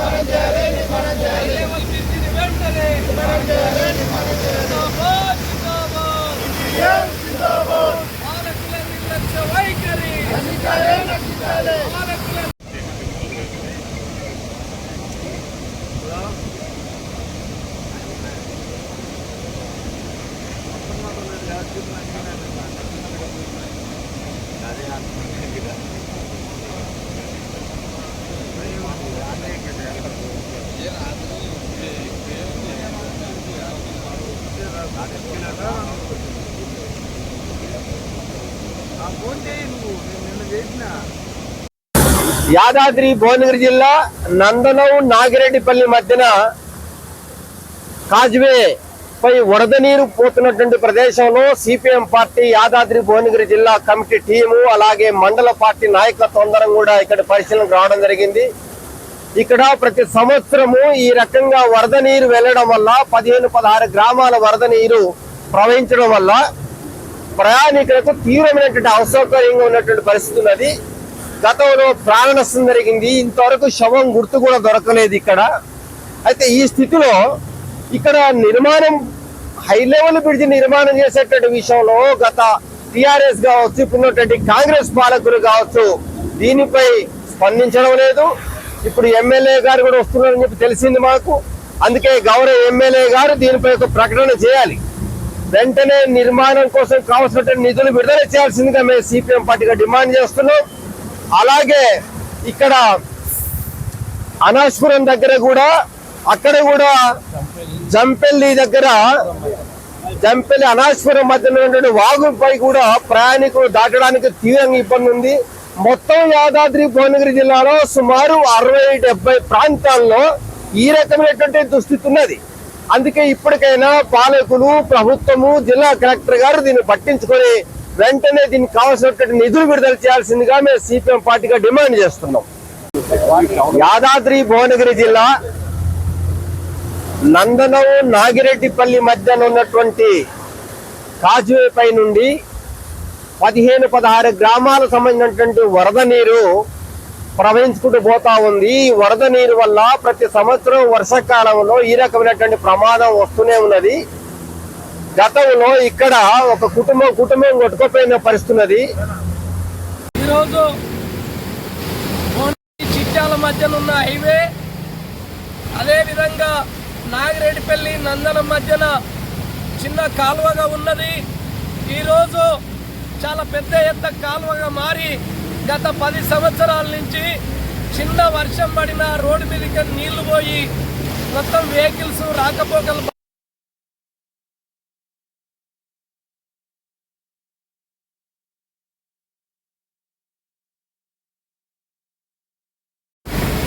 High level బ్రిడ్జిని వెంటనే జిందాబాద్, జిందాబాద్. పాలకుల నిర్లక్ష్య వైఖరి పాలకుల యాదాద్రి భువనగిరి జిల్లా నందనం నాగిరెడ్డిపల్లి మధ్యన కాజ్వే పై వరద నీరు పోతున్నటువంటి ప్రదేశంలో సిపిఎం పార్టీ యాదాద్రి భువనగిరి జిల్లా కమిటీ టీము అలాగే మండల పార్టీ నాయకత్వం అందరం కూడా ఇక్కడ పరిశీలనకు రావడం జరిగింది. ఇక్కడ ప్రతి సంవత్సరము ఈ రకంగా వరద నీరు వెళ్ళడం వల్ల పదిహేను పదహారు గ్రామాల వరద నీరు ప్రవహించడం వల్ల ప్రయాణికులకు తీవ్రమైనటువంటి అసౌకర్యంగా ఉన్నటువంటి పరిస్థితి ఉన్నది. గతంలో ప్రాణ నష్టం జరిగింది. ఇంతవరకు శవం గుర్తు కూడా దొరకలేదు ఇక్కడ. అయితే ఈ స్థితిలో ఇక్కడ నిర్మాణం హై లెవెల్ బ్రిడ్జ్ నిర్మాణం చేసేటువంటి విషయంలో గత టిఆర్ఎస్ కావచ్చు ఇప్పుడు ఉన్నటువంటి కాంగ్రెస్ పాలకులు కావచ్చు దీనిపై స్పందించడం లేదు. ఇప్పుడు ఎమ్మెల్యే గారు కూడా వస్తున్నారని చెప్పి తెలిసింది మాకు. అందుకే గౌరవ ఎమ్మెల్యే గారు దీనిపై ఒక ప్రకటన చేయాలి. వెంటనే నిర్మాణం కోసం కావాల్సిన నిధులు విడుదల చేయాల్సిందిగా మేము సిపిఎం పార్టీగా డిమాండ్ చేస్తున్నాం. అలాగే ఇక్కడ అనాశ్పురం దగ్గర కూడా అక్కడ కూడా జంపెల్లి దగ్గర జంపెల్లి అనాశ్పురం మధ్యలో ఉన్నటువంటి వాగుపై కూడా ప్రయాణికులు దాటడానికి తీవ్రంగా ఇబ్బంది ఉంది. మొత్తం యాదాద్రి భువనగిరి జిల్లాలో సుమారు అరవై డెబ్బై ప్రాంతాల్లో ఈ రకమైనటువంటి దుస్థితి ఉన్నది. అందుకే ఇప్పటికైనా పాలకులు ప్రభుత్వము జిల్లా కలెక్టర్ గారు దీన్ని పట్టించుకొని వెంటనే దీనికి కావాల్సినటువంటి నిధులు విడుదల చేయాల్సిందిగా మేము సిపిఎం పార్టీగా డిమాండ్ చేస్తున్నాం. యాదాద్రి భువనగిరి జిల్లా నందనం నాగిరెడ్డిపల్లి మధ్యన ఉన్నటువంటి కాజువే పై నుండి పదిహేను పదహారు గ్రామాలకు సంబంధించినటువంటి వరద నీరు ప్రవహించుకుంటూ పోతా ఉంది. ఈ వరద నీరు వల్ల ప్రతి సంవత్సరం వర్షాకాలంలో ఈ రకమైనటువంటి ప్రమాదం వస్తూనే ఉన్నది. గతంలో ఇక్కడ ఒక కుటుంబం కుటుంబం కొట్టుకుపోయిన పరిస్థితి ఉన్నది. ఈరోజు చిట్టాల చిట్యాల మధ్యన ఉన్న హైవే అదేవిధంగా నాగిరెడ్డిపల్లి నందనం మధ్యన చిన్న కాలువగా ఉన్నది. ఈరోజు చాలా పెద్ద ఎత్త కాలువగా మారి గత పది సంవత్సరాల నుంచి చిన్న వర్షం పడిన రోడ్డు మీదకి నీళ్ళు పోయి మొత్తం వెహికల్స్ రాకపోకలు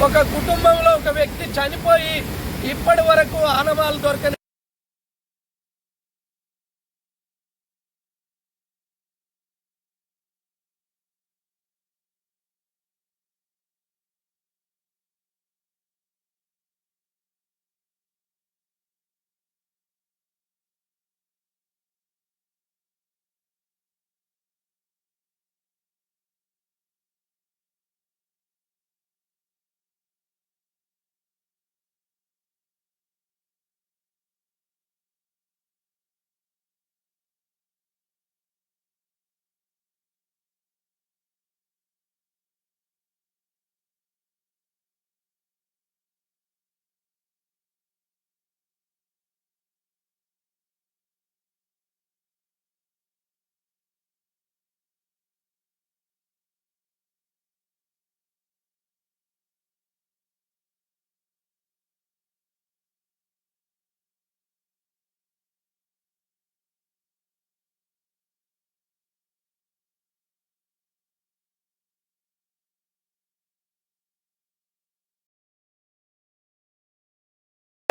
ఒక కుటుంబంలో ఒక వ్యక్తి చనిపోయి ఇప్పటి వరకు ఆనవాలు దొరకని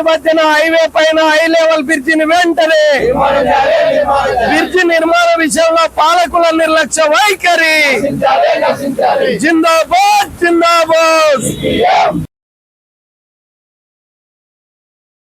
మధ్యన హైవే పైన హై లెవెల్ బ్రిడ్జిని వెంటనే బ్రిడ్జి నిర్మాణ విషయంలో పాలకుల నిర్లక్ష్య వైఖరి. జిందాబాద్ జిందాబాద్.